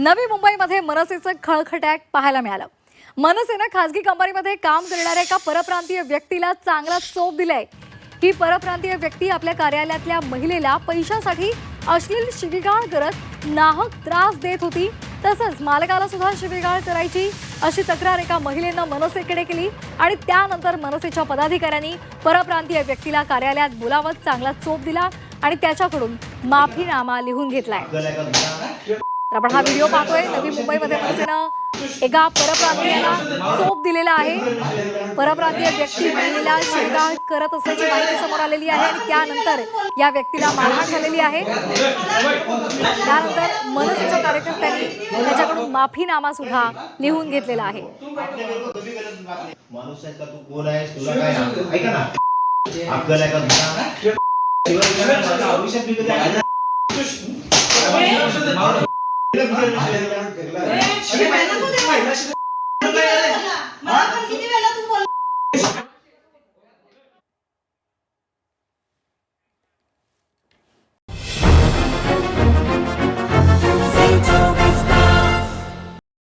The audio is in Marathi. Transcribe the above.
नवी मुंबईमध्ये मनसेचं खळखटॅक पाहायला मिळालं. मनसेनं खासगी कंपनीमध्ये काम करणाऱ्या एका परप्रांतीय व्यक्तीला चांगला चोप दिलाय. ही परप्रांतीय व्यक्ती आपल्या कार्यालयातल्या महिलेला पैशासाठी अश्लील शिवीगाळ करत नाहक त्रास देत होती. तसंच मालकाला सुद्धा शिवीगाळ करायची अशी तक्रार एका महिलेनं मनसेकडे केली आणि त्यानंतर मनसेच्या पदाधिकाऱ्यांनी परप्रांतीय व्यक्तीला कार्यालयात बोलावत चांगला चोप दिला आणि त्याच्याकडून माफीनामा लिहून घेतलाय. तर आपण हा व्हिडिओ पाहतोय. नवी मुंबईमध्ये मनसेनं एका परप्रांतीयाला चोप दिलेला आहे. परप्रांतीय व्यक्ती महिलेला शिरगाळ करत असल्याची माहिती समोर आलेली आहे आणि त्यानंतर या व्यक्तीला मारहाण झालेली आहे. त्यानंतर मनसेच्या कार्यकर्त्यांनी त्याच्याकडून माफीनामा सुद्धा लिहून घेतलेला आहे. का तू कोण आहेस तुला काय आहे? ऐका ना अक्कल आहे का तुला शिवाय